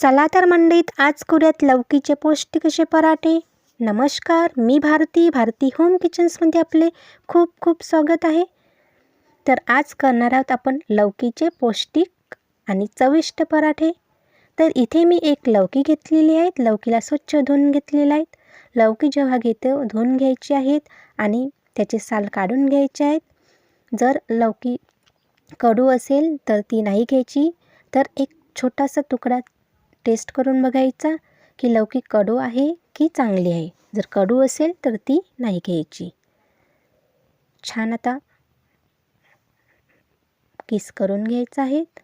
चला तर मंडईत आज करूयात लवकीचे पौष्टिक असे पराठे. नमस्कार मी भारती भारती होम किचन्समध्ये आपले खूप खूप स्वागत आहे. तर आज करणार आहोत आपण लवकीचे पौष्टिक आणि चविष्ट पराठे. तर इथे मी एक लवकी घेतलेली आहेत लवकीला स्वच्छ धुवून घेतलेल्या आहेत लवकी जेव्हा घेतो धुवून घ्यायची आहेत आणि त्याचे साल काढून घ्यायचे आहेत. जर लवकी कडू असेल तर ती नाही घ्यायची. तर एक छोटासा तुकडा टेस्ट करून बघायचा की लौकी कडू आहे की चांगली आहे. जर कडू असेल तर ती नाही घ्यायची. छान आता. किस करून घ्यायचं आहेत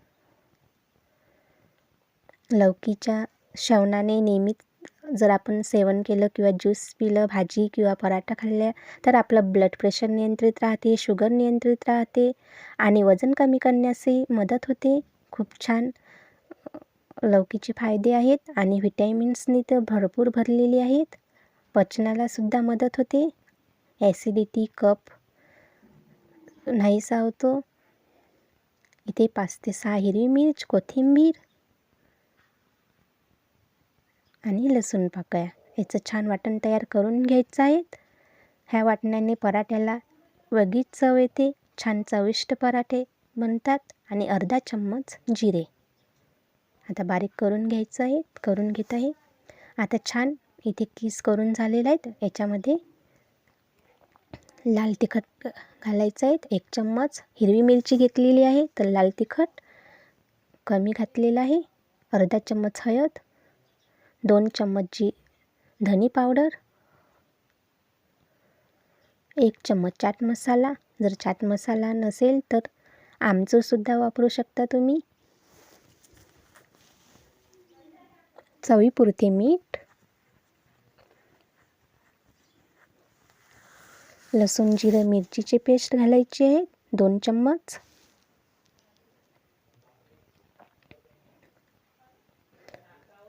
लौकीच्या शेवणाने नेहमीच जर आपण सेवन केलं किंवा ज्यूस पिलं भाजी किंवा पराठा खाल्ल्या तर आपलं ब्लड प्रेशर नियंत्रित राहते शुगर नियंत्रित राहते आणि वजन कमी करण्यासही मदत होते. खूप छान. लौकीचे फायदे आहेत आणि व्हिटॅमिन्सनी तर भरपूर भरलेली आहेत. पचनालासुद्धा मदत होते. ॲसिडिटी कप नाहीसा होतो. इथे पाच ते सहा हिरवी मिरच कोथिंबीर आणि लसूण पाकळ्या. याचं छान वाटण तयार करून घ्यायचं आहेत ह्या वाटण्याने पराठ्याला वेगळीच चव येते. छान चविष्ट पराठे बनतात आणि अर्धा चम्मच जिरे. आता बारीक करून घ्यायचं आहे करून घेत आहे. आता छान इथे किस करून झालेलं आहेत. याच्यामध्ये लाल तिखट घालायचं आहे. एक चम्मच हिरवी मिरची घेतलेली आहे तर लाल तिखट कमी घातलेलं आहे. अर्धा चम्मच हळद दोन चम्मच जी धनी पावडर एक चम्मच चाट मसाला. जर चाट मसाला नसेल तर आमचंसुद्धा वापरू शकता तुम्ही. चवीपुरते मीठ लसूण जिरं मिरचीची पेस्ट घालायची आहे दोन चम्मच.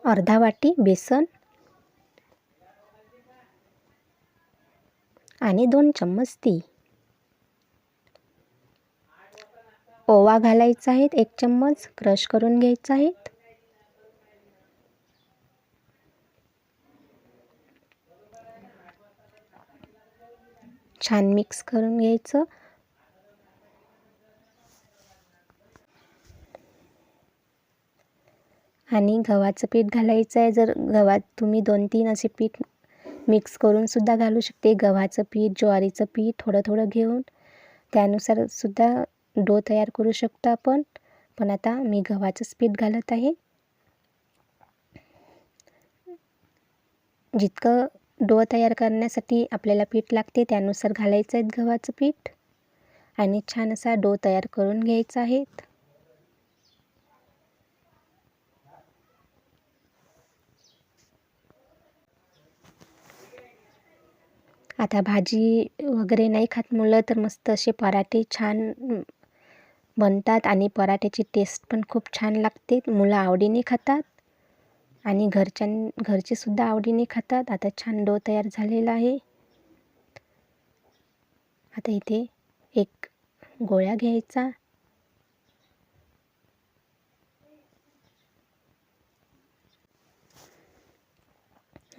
अर्धा वाटी बेसन आणि दोन चम्मच ती ओवा घालायचा आहे एक चम्मच. क्रश करून घ्यायचा आहे. छान मिक्स करून घ्यायचं. आणि गव्हाचं पीठ घालायचं आहे. जर गव्हात तुम्ही दोन तीन असे पीठ मिक्स करूनसुद्धा घालू शकते. गव्हाचं पीठ ज्वारीचं पीठ थोडं थोडं घेऊन त्यानुसार सुद्धा डो तयार करू शकतो आपण. पण आता मी गव्हाचंच पीठ घालत आहे. जितकं डो तयार करण्यासाठी आपल्याला पीठ लागते त्यानुसार घालायचं आहे गव्हाचं पीठ. आणि छान असा डो तयार करून घ्यायचा आहे. आता भाजी वगैरे नाही खात मुलं तर मस्त असे पराठे छान बनतात. आणि पराठ्याची टेस्ट पण खूप छान लागते. मुलं आवडीने खातात. आणि घरच्यां घरचेसुद्धा आवडीने खातात. आता छान डो तयार झालेला आहे. आता इथे एक गोळ्या घ्यायचा.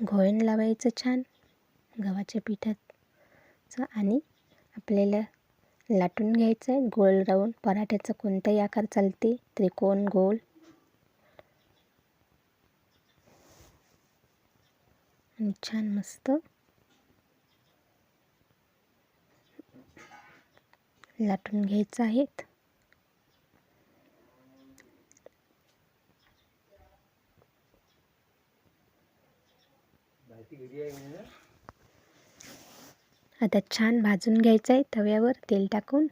घोळण लावायचं छान. गव्हाच्या पिठाचं आणि आपल्याला लाटून घ्यायचं आहे गोल राऊंड पराठ्याचा कोणताही आकार चालते. त्रिकोण गोल. आणि छान मस्त. लाटून घ्यायचं आहेत. आता छान भाजून घ्यायचं आहे तव्यावर तेल टाकून.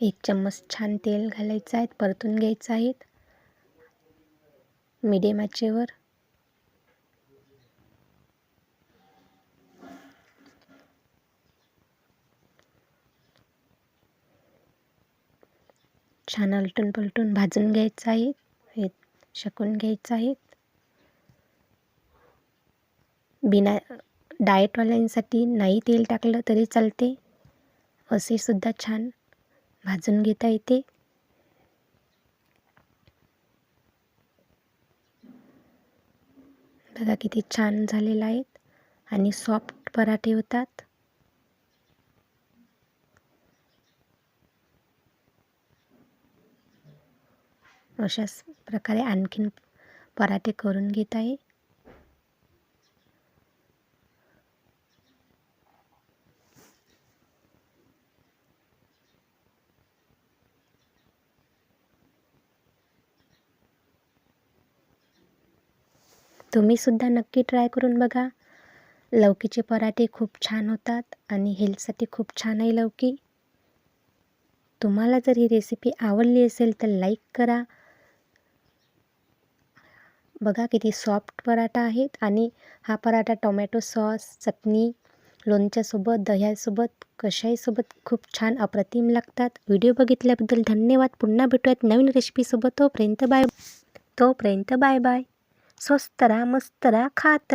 एक चम्मच छान तेल घालायचं आहे परतून घ्यायचं आहेत मिडियम आचेवर. छान आलटून पलटून भाजून घ्यायचं आहे हे शकून घ्यायचं आहे. बिना डाएटवाल्यांसाठी नाही तेल टाकलं तरी चालते. असे सुद्धा छान. भाजून घेता येते. बघा किती छान झालेलं आहेत आणि सॉफ्ट पराठे होतात. अशाच प्रकारे आणखीन पराठे करून घेत आहे. तुम्हीसुद्धा नक्की ट्राय करून बघा. लौकीचे पराठे खूप छान होतात आणि हेल्थसाठी खूप छान आहे लौकी. तुम्हाला जर ही रेसिपी आवडली असेल तर लाईक करा. बघा किती सॉफ्ट पराठा आहेत आणि हा पराठा टोमॅटो सॉस चटणी लोणच्यासोबत दह्यासोबत कशाहीसोबत खूप छान अप्रतिम लागतात. व्हिडिओ बघितल्याबद्दल धन्यवाद. पुन्हा भेटूयात नवीन रेसिपीसोबत तोपर्यंत बाय तोपर्यंत बाय बाय स्वस्त मस्तरा मस्त खात